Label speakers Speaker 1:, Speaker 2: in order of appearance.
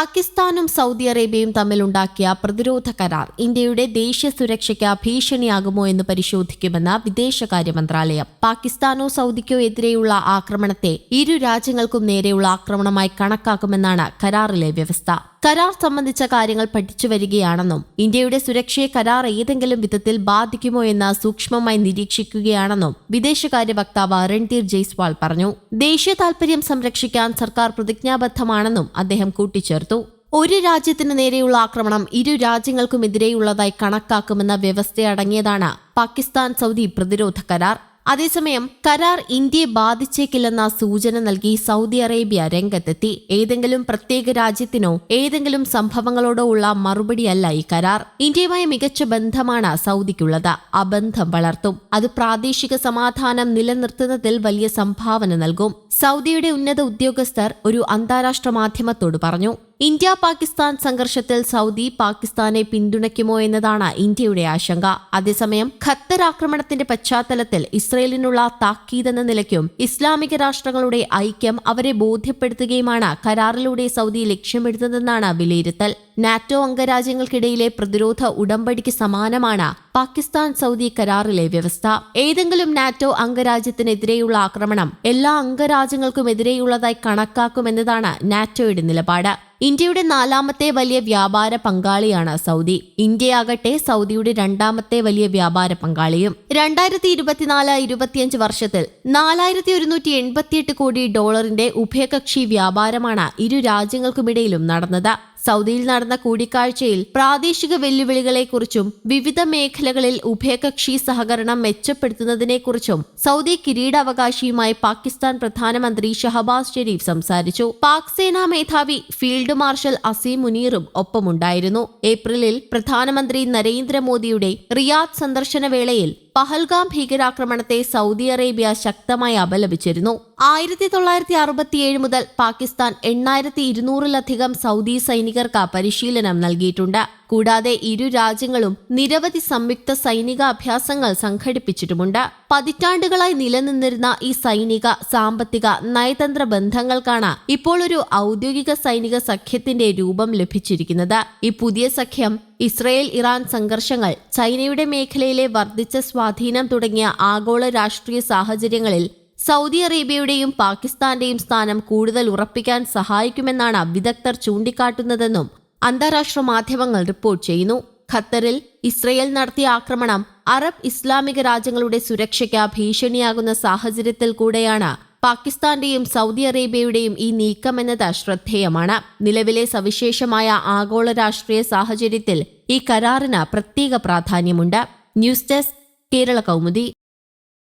Speaker 1: പാകിസ്ഥാനും സൗദി അറേബ്യയും തമ്മിലുണ്ടാക്കിയ പ്രതിരോധ കരാർ ഇന്ത്യയുടെ ദേശീയ സുരക്ഷയ്ക്ക് ഭീഷണിയാകുമോ എന്ന് പരിശോധിക്കുമെന്ന് വിദേശകാര്യ മന്ത്രാലയം പാകിസ്ഥാനോ സൗദിക്കോ എതിരെയുള്ള ആക്രമണത്തെ ഇരു രാജ്യങ്ങൾക്കും നേരെയുള്ള ആക്രമണമായി കണക്കാക്കുമെന്നാണ് കരാറിലെ വ്യവസ്ഥ കരാർ സംബന്ധിച്ച കാര്യങ്ങൾ പഠിച്ചു വരികയാണെന്നും ഇന്ത്യയുടെ സുരക്ഷയെ കരാർ ഏതെങ്കിലും വിധത്തിൽ ബാധിക്കുമോ എന്ന് സൂക്ഷ്മമായി നിരീക്ഷിക്കുകയാണെന്നും വിദേശകാര്യ വക്താവ് രൺധീർ ജയ്സ്വാൾ പറഞ്ഞു ദേശീയ താൽപര്യം സംരക്ഷിക്കാൻ സർക്കാർ പ്രതിജ്ഞാബദ്ധമാണെന്നും അദ്ദേഹം കൂട്ടിച്ചേർത്തു ഒരു രാജ്യത്തിന് നേരെയുള്ള ആക്രമണം ഇരു രാജ്യങ്ങൾക്കുമെതിരെയുള്ളതായി കണക്കാക്കുമെന്ന വ്യവസ്ഥയടങ്ങിയതാണ് പാകിസ്ഥാൻ സൗദി പ്രതിരോധ കരാർ അതേസമയം കരാർ ഇന്ത്യയെ ബാധിച്ചേക്കില്ലെന്ന സൂചന നൽകി സൗദി അറേബ്യ രംഗത്തെത്തി ഏതെങ്കിലും പ്രത്യേക രാജ്യത്തിനോ ഏതെങ്കിലും സംഭവങ്ങളോടോ ഉള്ള മറുപടിയല്ല ഈ കരാർ ഇന്ത്യയുമായി മികച്ച ബന്ധമാണ് സൗദിക്കുള്ളത് ആ ബന്ധം വളർത്തും അത് പ്രാദേശിക സമാധാനം നിലനിർത്തുന്നതിൽ വലിയ സംഭാവന നൽകും സൗദിയുടെ ഉന്നത ഉദ്യോഗസ്ഥർ ഒരു അന്താരാഷ്ട്ര മാധ്യമത്തോട് പറഞ്ഞു ഇന്ത്യ പാകിസ്ഥാൻ സംഘർഷത്തിൽ സൗദി പാകിസ്ഥാനെ പിന്തുണയ്ക്കുമോ എന്നതാണ് ഇന്ത്യയുടെ ആശങ്ക അതേസമയം ഖത്തർ ആക്രമണത്തിന്റെ പശ്ചാത്തലത്തിൽ ഇസ്രയേലിനുള്ള താക്കീതെന്ന നിലയ്ക്കും ഇസ്ലാമിക രാഷ്ട്രങ്ങളുടെ ഐക്യം അവരെ ബോധ്യപ്പെടുത്തുകയുമാണ് കരാറിലൂടെ സൗദി ലക്ഷ്യമിടുന്നതെന്നാണ് വിലയിരുത്തൽ നാറ്റോ അംഗരാജ്യങ്ങൾക്കിടയിലെ പ്രതിരോധ ഉടമ്പടിക്ക് സമാനമാണ് പാകിസ്ഥാൻ സൗദി കരാറിലെ വ്യവസ്ഥ ഏതെങ്കിലും നാറ്റോ അംഗരാജ്യത്തിനെതിരെയുള്ള ആക്രമണം എല്ലാ അംഗരാജ്യങ്ങൾക്കുമെതിരെയുള്ളതായി കണക്കാക്കുമെന്നതാണ് നാറ്റോയുടെ നിലപാട് ഇന്ത്യയുടെ നാലാമത്തെ വലിയ വ്യാപാര പങ്കാളിയാണ് സൗദി ഇന്ത്യയാകട്ടെ സൗദിയുടെ രണ്ടാമത്തെ വലിയ വ്യാപാര പങ്കാളിയും രണ്ടായിരത്തി ഇരുപത്തിനാല് ഇരുപത്തിയഞ്ച് വർഷത്തിൽ നാലായിരത്തി ഒരുന്നൂറ്റി എൺപത്തിയെട്ട് കോടി ഡോളറിന്റെ ഉഭയകക്ഷി വ്യാപാരമാണ് ഇരു രാജ്യങ്ങൾക്കുമിടയിലും നടന്നത് സൗദിയിൽ നടന്ന കൂടിക്കാഴ്ചയിൽ പ്രാദേശിക വെല്ലുവിളികളെക്കുറിച്ചും വിവിധ മേഖലകളിൽ ഉഭയകക്ഷി സഹകരണം മെച്ചപ്പെടുത്തുന്നതിനെക്കുറിച്ചും സൗദി കിരീടാവകാശിയുമായി പാകിസ്ഥാൻ പ്രധാനമന്ത്രി ഷഹബാസ് ഷെരീഫ് സംസാരിച്ചു പാക് സേനാ മേധാവി ഫീൽഡ് മാർഷൽ അസീം മുനീറും ഒപ്പമുണ്ടായിരുന്നു ഏപ്രിലിൽ പ്രധാനമന്ത്രി നരേന്ദ്രമോദിയുടെ റിയാദ് സന്ദർശന വേളയിൽ പഹൽഗാം ഭീകരാക്രമണത്തെ സൗദി അറേബ്യ ശക്തമായി അപലപിച്ചിരുന്നു ആയിരത്തി തൊള്ളായിരത്തി അറുപത്തിയേഴ് മുതൽ പാകിസ്ഥാൻ എണ്ണായിരത്തി ഇരുന്നൂറിലധികം സൗദി സൈനികർക്ക് പരിശീലനം നൽകിയിട്ടുണ്ട് കൂടാതെ ഇരു രാജ്യങ്ങളും നിരവധി സംയുക്ത സൈനിക അഭ്യാസങ്ങൾ സംഘടിപ്പിച്ചിട്ടുമുണ്ട് പതിറ്റാണ്ടുകളായി നിലനിന്നിരുന്ന ഈ സൈനിക സാമ്പത്തിക നയതന്ത്ര ബന്ധങ്ങൾക്കാണ് ഇപ്പോൾ ഒരു ഔദ്യോഗിക സൈനിക സഖ്യത്തിന്റെ രൂപം ലഭിച്ചിരിക്കുന്നത് ഈ പുതിയ സഖ്യം ഇസ്രയേൽ ഇറാൻ സംഘർഷങ്ങൾ ചൈനയുടെ മേഖലയിലെ വർദ്ധിച്ച സ്വാധീനം തുടങ്ങിയ ആഗോള രാഷ്ട്രീയ സാഹചര്യങ്ങളിൽ സൗദി അറേബ്യയുടെയും പാകിസ്ഥാന്റെയും സ്ഥാനം കൂടുതൽ ഉറപ്പിക്കാൻ സഹായിക്കുമെന്നാണ് വിദഗ്ധർ ചൂണ്ടിക്കാട്ടുന്നതെന്നും അന്താരാഷ്ട്ര മാധ്യമങ്ങൾ റിപ്പോർട്ട് ചെയ്യുന്നു ഖത്തറിൽ ഇസ്രയേൽ നടത്തിയ ആക്രമണം അറബ് ഇസ്ലാമിക രാജ്യങ്ങളുടെ സുരക്ഷയ്ക്ക് ഭീഷണിയാകുന്ന സാഹചര്യത്തിൽ കൂടെയാണ് പാകിസ്ഥാന്റെയും സൗദി അറേബ്യയുടെയും ഈ നീക്കമെന്നത് ശ്രദ്ധേയമാണ് നിലവിലെ സവിശേഷമായ ആഗോള രാഷ്ട്രീയ സാഹചര്യത്തിൽ ഈ കരാറിന് പ്രത്യേക പ്രാധാന്യമുണ്ട് ന്യൂസ് ഡെസ്ക് കേരള കൗമുദി